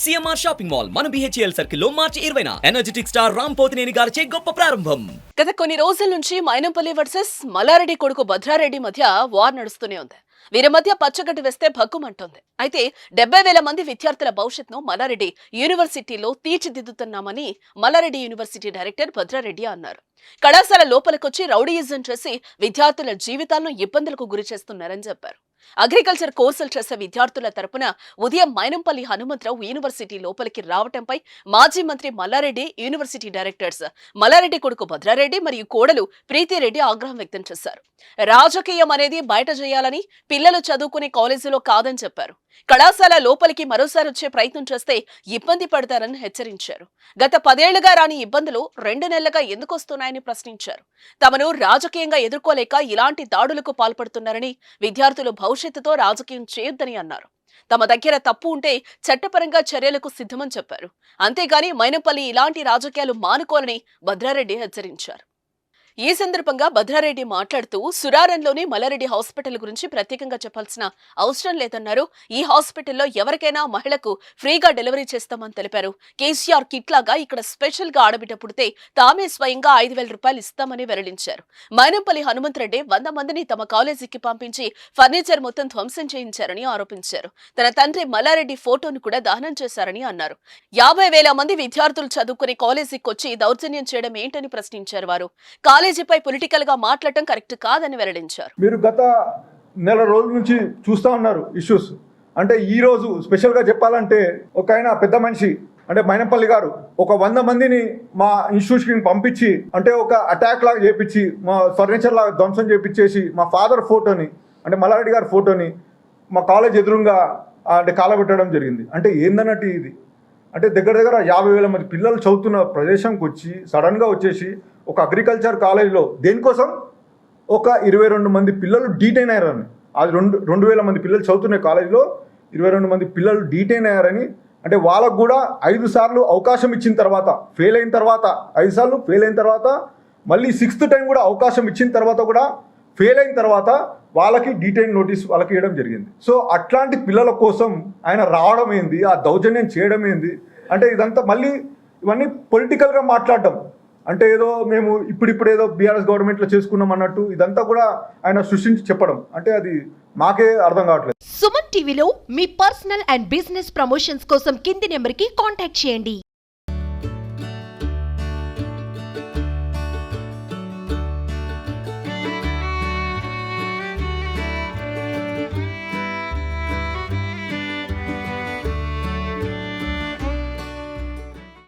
CMR shopping mall మన BHEL సర్కిల్లో మార్చి ఇరవైన. ఎనర్జెటిక్ స్టార్ రామ్ పోతినేని గారిచే గొప్ప ప్రారంభం. గత కొన్ని రోజుల నుంచి మైనంపల్లి వర్సెస్ మల్లారెడ్డి కొడుకు భద్రారెడ్డి మధ్య వార్ నడుస్తూనే ఉంది. వీరి మధ్య పచ్చగడ్డి వేస్తే భగ్గుమంటుంది. అయితే డెబ్బై వేల మంది విద్యార్థుల భవిష్యత్తును మల్లారెడ్డి యూనివర్సిటీలో తీర్చిదిద్దుతున్నామని మల్లారెడ్డి యూనివర్సిటీ డైరెక్టర్ భద్రారెడ్డి అన్నారు. కళాశాల లోపలికొచ్చి రౌడీయిజం చేసి విద్యార్థుల జీవితాలను ఇబ్బందులకు గురి చేస్తున్నారని చెప్పారు. అగ్రికల్చర్ కోర్సులు చేసే విద్యార్థుల తరపున ఉదయం మైనంపల్లి హనుమంతరావు యూనివర్సిటీ లోపలికి రావటంపై మాజీ మంత్రి మల్లారెడ్డి యూనివర్సిటీ డైరెక్టర్స్ మల్లారెడ్డి కొడుకు భద్రారెడ్డి మరియు కోడలు ప్రీతిరెడ్డి ఆగ్రహం వ్యక్తం చేశారు. రాజకీయం అనేది బయట చేయాలని పిల్లలు చదువుకునే కాలేజీలో కాదని చెప్పారు. కళాశాల లోపలికి మరోసారి వచ్చే ప్రయత్నం చేస్తే ఇబ్బంది పడతారని హెచ్చరించారు. గత పదేళ్ళుగా రాని ఇబ్బందులు రెండు నెలలుగా ఎందుకు వస్తున్నాయని ప్రశ్నించారు. తమను రాజకీయంగా ఎదుర్కోలేక ఇలాంటి దాడులకు పాల్పడుతున్నారని విద్యార్థులు భవిష్యత్తుతో రాజకీయం చేయొద్దని అన్నారు. తమ దగ్గర తప్పు ఉంటే చట్టపరంగా చర్యలకు సిద్ధమని చెప్పారు. అంతేగాని మైనపల్లి ఇలాంటి రాజకీయాలు మానుకోవాలని భద్రారెడ్డి హెచ్చరించారు. ఈ సందర్భంగా భద్రారెడ్డి మాట్లాడుతూ సురారంలోని మల్లారెడ్డి హాస్పిటల్ గురించి ప్రత్యేకంగా చెప్పాల్సిన అవసరం లేదన్నారు. ఈ హాస్పిటల్లో ఎవరికైనా మహిళకు ఫ్రీగా డెలివరీ చేస్తామని తెలిపారు. కేసీఆర్ కిట్ లాగా ఇక్కడ స్పెషల్గా ఆడబిడ్డ పుడితే తామే స్వయంగా ఐదు వేల రూపాయలు ఇస్తామని వెల్లడించారు. మైనంపల్లి హనుమంతరెడ్డి వంద మందిని తమ కాలేజీకి పంపించి ఫర్నిచర్ మొత్తం ధ్వంసం చేయించారని ఆరోపించారు. తన తండ్రి మల్లారెడ్డి ఫోటోను కూడా దహనం చేశారని అన్నారు. యాభై వేల మంది విద్యార్థులు చదువుకుని కాలేజీకి వచ్చి దౌర్జన్యం చేయడం ఏంటని ప్రశ్నించారు వారు. కాలేజీపై పొలిటికల్గా మాట్లాడటం కరెక్ట్ కాదని వెల్లడించారు. మీరు గత నెల రోజుల నుంచి చూస్తూ ఉన్నారు ఇష్యూస్ అంటే ఈ రోజు స్పెషల్గా చెప్పాలంటే ఒక ఆయన పెద్ద మనిషి అంటే మైనపల్లి గారు ఒక వంద మందిని మా ఇన్స్టిట్యూషన్ పంపించి అంటే ఒక అటాక్ లాగా చేపించి మా ఫర్నిచర్ లాగా ధ్వంసం చేపించేసి మా ఫాదర్ ఫోటోని అంటే మల్లారెడ్డి గారి ఫోటోని మా కాలేజ్ ఎదురుగా అంటే కాలబెట్టడం జరిగింది. అంటే ఏందన్నట్టు ఇది? అంటే దగ్గర దగ్గర యాభై వేల మంది పిల్లలు చదువుతున్న ప్రదేశంకి వచ్చి సడన్గా వచ్చేసి ఒక అగ్రికల్చర్ కాలేజ్లో దేనికోసం? ఒక ఇరవై రెండు మంది పిల్లలు డీటైన్ అయ్యారని. అది రెండు రెండు వేల మంది పిల్లలు చదువుతున్న కాలేజీలో ఇరవై రెండు మంది పిల్లలు డీటైన్ అయ్యారని. అంటే వాళ్ళకు కూడా ఐదు సార్లు అవకాశం ఇచ్చిన తర్వాత ఫెయిల్ అయిన తర్వాత ఐదు సార్లు ఫెయిల్ అయిన తర్వాత మళ్ళీ సిక్స్త్ టైం కూడా అవకాశం ఇచ్చిన తర్వాత కూడా ఫెయిల్ అయిన తర్వాత వాళ్ళకి డీటెయిల్ నోటీస్ వాళ్ళకి ఇవ్వడం జరిగింది. సో అట్లాంటి పిల్లల కోసం ఆయన రావడం ఏంది? ఆ దౌర్జన్యం చేయడం ఏంది? అంటే ఇదంతా మళ్ళీ ఇవన్నీ పొలిటికల్గా మాట్లాడటం అంటే ఏదో మేము ఇప్పుడిప్పుడు ఏదో బీఆర్ఎస్ గవర్నమెంట్లో చేసుకున్నాం అన్నట్టు ఇదంతా కూడా ఆయన సృష్టించి చెప్పడం. అంటే అది మాకే అర్థం కావట్లేదు. సుమన్ టీవీలో మీ పర్సనల్ అండ్ బిజినెస్ ప్రమోషన్స్ కోసం కింది నెంబర్కి కాంటాక్ట్ చేయండి.